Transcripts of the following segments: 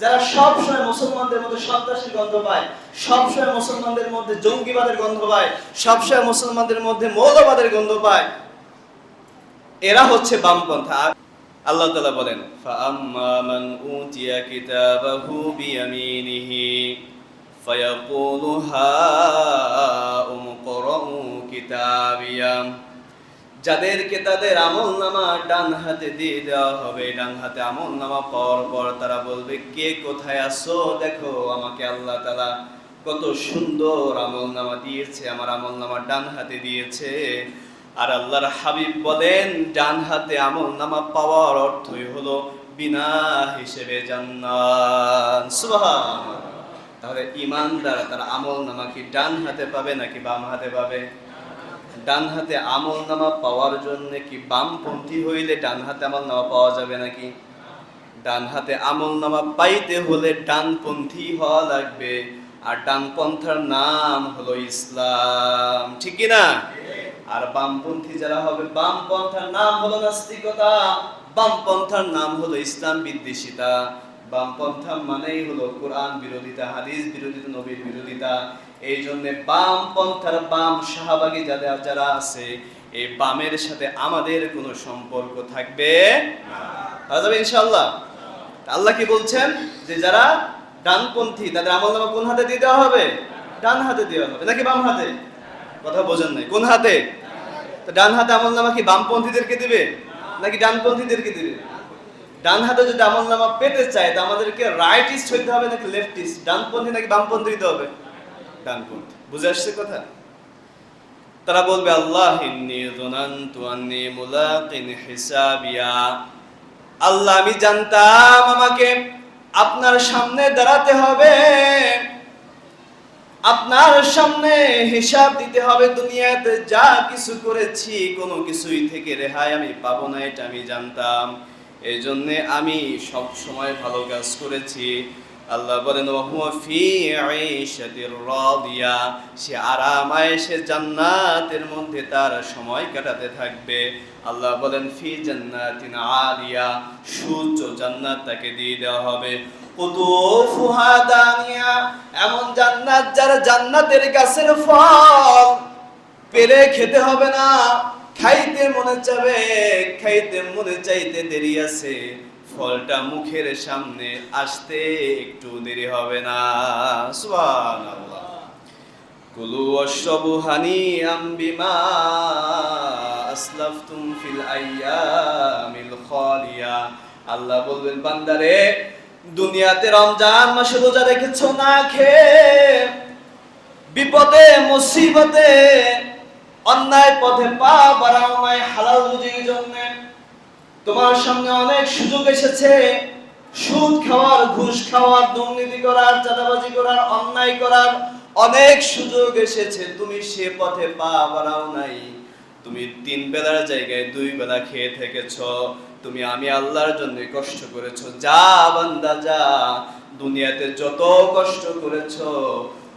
যারা সবসময় মুসলমানদের মধ্যে সন্ত্রাসের গন্ধ পায়, সবসময় মুসলমানদের মধ্যে জঙ্গিবাদের গন্ধ পায়, সবসময় মুসলমানদের মধ্যে মৌলবাদের গন্ধ পায়, এরা হচ্ছে বামপন্থা। আল্লাহ তাআলা বলেন, ফাআম্মা মান উতিয়া কিতাবাহু বিয়ামিনিহি, ফায়াকুলু হাউম করাউ কিতাবিয়া। যাদেরকে তাদের আমল নামা ডান হাতে দিয়ে দেওয়া হবে, ডান হাতে আমল নামা পাওয়ার পর তারা বলবে, কে কোথায় আসো দেখো, আমাকে আল্লাহ তালা কত সুন্দর আমল নামা দিয়েছে, আমার আমল নামা ডান হাতে দিয়েছে। আর আল্লাহর হাবিব বলেন, ডান হাতে আমল নামা পাওয়ার অর্থই হলো বিনা হিসেবে জান্নাত। সুবহানাল্লাহ। তাহলে ইমানদার তার আমল নামা কি ডান হাতে পাবে নাকি বাম হাতে পাবে? ডান হাতে আমল নামা পাওয়ার জন্য কি বামপন্থী হইলে ডান হাতে আমল নামা পাওয়া যাবে নাকি? ডান হাতে আমল নামা পাইতে হলে ডানপন্থী হওয়া লাগবে। আর ডান পন্থার নাম হলো ইসলাম। ঠিক না আর বামপন্থী যারা হবে বাম পন্থার নাম হলো নাস্তিকতা বাম পন্থার নাম হলো ইসলাম বিদ্বেষিতা। বামপন্থা মানেই হলো কোরআন বিরোধিতা, হাদিস বিরোধিতা, নবীর বিরোধিতা। এই জন্য বামপন্থার বাম শাহবাগী যাদের যারা আছে, এই বামের সাথে আমাদের কোনো সম্পর্ক থাকবে না। যাবে ইনশাআল্লাহ। আল্লাহ কি বলছেন? যে যারা ডানপন্থী, তাদের আমল নামা কোন হাতে দিয়ে দেওয়া হবে? ডান হাতে দেওয়া হবে। নাকি বাম হাতে? কথা বোঝেন নাই। কোন হাতে? ডান হাতে আমল নামা কি বামপন্থীদেরকে দিবে? নাকি ডানপন্থীদেরকে দিবে? ডান হাতে যদি আমল নামা পেতে চায়, তো আমাদেরকে রাইটিস্ট হইতে হবে নাকি লেফটিস্ট ডানপন্থী নাকি বামপন্থী হইতে হবে? ডানপন্থী বুঝে আসছে কথা? তারা বলবে, আল্লাহ হিসাবিয়া। আল্লাহ, আমি জানতাম আমাকে আপনার সামনে দাঁড়াতে হবে। আপনার সামনে হিসাব দিতে হবে, দুনিয়াতে যা কিছু করেছি, কোনো কিছুই থেকে রেহাই আমি পাবো না, এটা আমি জানতাম। এই জন্যে আমি সব সময় ভালো কাজ করেছি। আল্লাহ বলেন সে আরাম জান্নাতের মধ্যে তার সময় কাটাতে থাকবে। আল্লাহ বলেন, ফি জান্নাতিন আলিয়া সূর্য জান্নাত তাকে দিয়ে দেওয়া হবে। এমন জান্নাত যারা জান্নাতের গাছের ফল পেলে খেতে হবে না। খাইতে মনে চাবে, খাইতে মনে চাইতে দেরি আছে। ফলটা মুখের সামনে আসতে একটু দেরি হবে না। সুবহানাল্লাহ। কুলু ওয়াশরাবু হানিআম বিমা আসলাফতুম ফিল আইয়ামিল খালিয়া। আল্লাহ বলবেন, বান্দারে, দুনিয়াতে রমজান মাসে রোজা রেখেছো না খেয়ে? বিপদে, মুসিবতে অন্যায় পথে পা বাড়াও নাই, হালাল রুজির জন্য। তোমার সামনে অনেক সুযোগ এসেছে। সুদ খাওয়ার, ঘুষ খাওয়ার, দুর্নীতি করার, চাঁদাবাজি করার, অন্যায় করার অনেক সুযোগ এসেছে। তুমি সে পথে পা বাড়াও নাই। তুমি তিন বেলার জায়গায় দুই বেলা খেয়ে থেকেছ। তুমি আমি আল্লাহর জন্য কষ্ট করেছ। যা বান্দা, যা দুনিয়াতে যত কষ্ট করেছ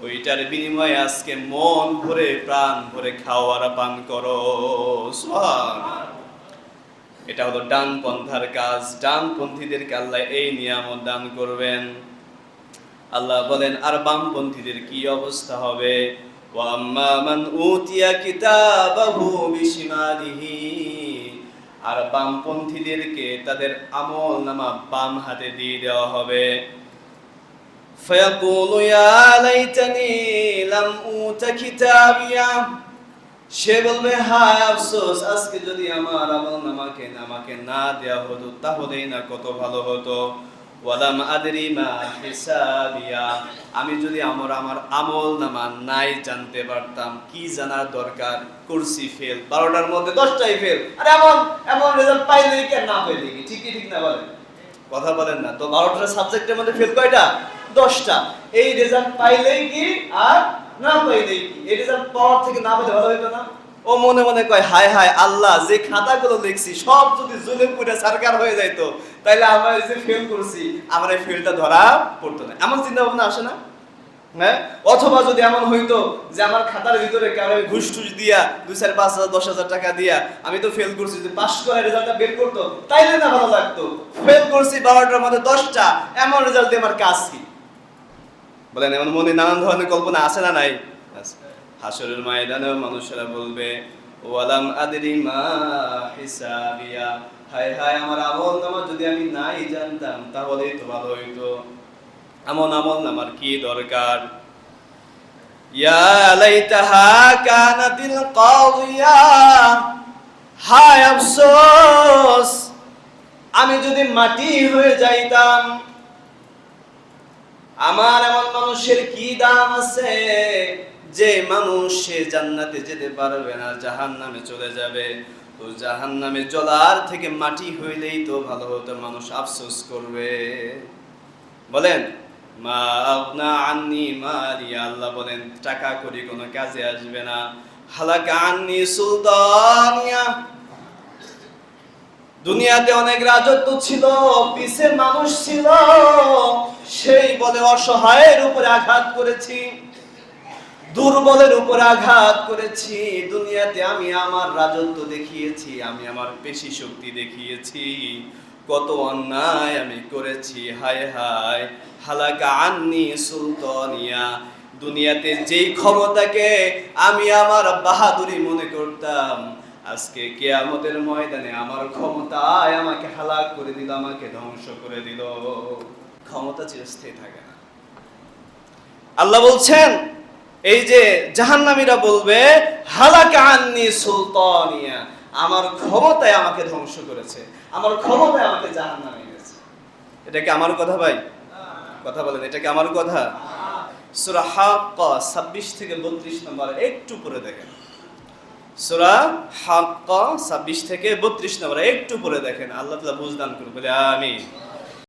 ওইটার বিনিময়ে আজকে মন ভরে, প্রাণ ভরে খাওয়ার পান করো। এটা হলো ডান পন্থার কাজ। ডান পন্থীদেরকে আল্লাহ এই নিয়ামত দান করবেন। আল্লাহ বলেন, আর বামপন্থীদের কি অবস্থা হবে? ওয়াম্মা মান উতিয়া কিতাবাহু বিশিমালিহি। আর বামপন্থীদেরকে তাদের আমল নামা বাম হাতে দিয়ে দেওয়া হবে। فيقول يا ليتني لم أوت كتابيا সে বলবে হায় আফসোস আজকে যদি আমার আমল নামাকে আমাকে না দেয়া হতো তাহলেই না কত ভালো হতো ওয়ালাম আদরি মা হিসাবিয়া আমি যদি আমার আমার আমল নামা নাই জানতে পারতাম কি জানার দরকার করছি ফেল বারোটার মধ্যে দশটাই ফেল আর এমন এমন রেজাল্ট পাইলে কি আর না পাইলে কি ঠিক কি ঠিক না বলেন কথা বলেন না তো বারোটা সাবজেক্টের মধ্যে ফেল কয়টা দশটা। এই রেজাল্ট পাইলেই কি আর না পাইলেই কি? এই রেজাল্ট পাওয়ার থেকে না পেলে ভালো হইতো না? ও মনে মনে কয়, হায় হায় আল্লাহ, যে খাতাগুলো লিখছি, সব যদি সরকার হয়ে যাইতো, তাইলে আমরা যে ফেল করছি, আমার এই ফেলটা ধরা পড়তো না। এমন চিন্তা ভাবনা আসে না? হ্যাঁ? অথবা যদি এমন হইতো যে আমার খাতার ভিতরে কারও ঘুষ টুস দিয়া দুই চার পাঁচ হাজার, দশ হাজার টাকা দিয়া আমি তো ফেল করছি, যদি পাস করে রেজাল্টটা বের করতো, তাইলে না ভালো লাগতো। ফেল করছি বারোটার মধ্যে দশটা, এমন রেজাল্ট দিয়ে আমার কাজ কি? বলেন, এমন মনে নানান ধরনের কল্পনা আছে না নাই। হাসরের ময়দানেও মানুষেরা বলবে, ওয়ালাম আদরি মা হিসাবিয়া। হায় হায়, আমার আমল নামা যদি আমি নাই জানতাম তাহলেই তো ভালো হইতো। এমন আমল নামার কি দরকার? ইয়া লাইতাহা কানাতিল কাদিয়া হায় আফসোস, আমি যদি মাটি হয়ে যাইতাম আমার এমন মানুষের কি দাম আছে যে মানুষ সে জান্নাতে যেতে পারবে না জাহান নামে চলে যাবে। তো জাহান নামে চলার থেকে মাটি হইলেই তো ভালো হতো, মানুষ আফসোস করবে। বলেন, মা আপনা আন্নি মারি আল্লাহ বলেন, টাকা করি কোনো কাজে আসবে না। হালাকা আন্নি সুলতানিয়া দুনিয়াতে অনেক রাজত্ব ছিল পিসের মানুষ ছিল। সেই বলে অসহায়ের উপরে আঘাত করেছি, দুর্বলের উপর আঘাত করেছি। দুনিয়াতে আমি আমার রাজত্ব দেখিয়েছি, আমি আমার পেশি শক্তি দেখিয়েছি। কত অন্যায় আমি করেছি, হায় হায়। হালাকা আন্নি সুলতানিয়া, দুনিয়াতে যেই ক্ষমতাকে আমি আমার বাহাদুরি মনে করতাম আজকে কেয়ামতের ময়দানে আমার ক্ষমতায় আমাকে হালাক করে দিল, আমাকে ধ্বংস করে দিল। ক্ষমতা চিরস্থায়ী থাকে না। আল্লাহ বলছেন, এই যে জাহান্নামীরা বলবে আন্নি সুলতানিয়া, আমার ক্ষমতায় আমাকে ধ্বংস করেছে, আমার ক্ষমতায় আমাকে জাহান্নামে গেছে এটা কি আমার কথা ভাই? কথা বলেন, এটা কি আমার কথা? সূরা হাক্কা 26 থেকে 32 নম্বর, একটু পরে দেখেন। সূরা হাক্কা 26 থেকে 32 নম্বর একটু পরে দেখেন, আল্লাহ তালা বুঝদান করুন, বলে আমিন।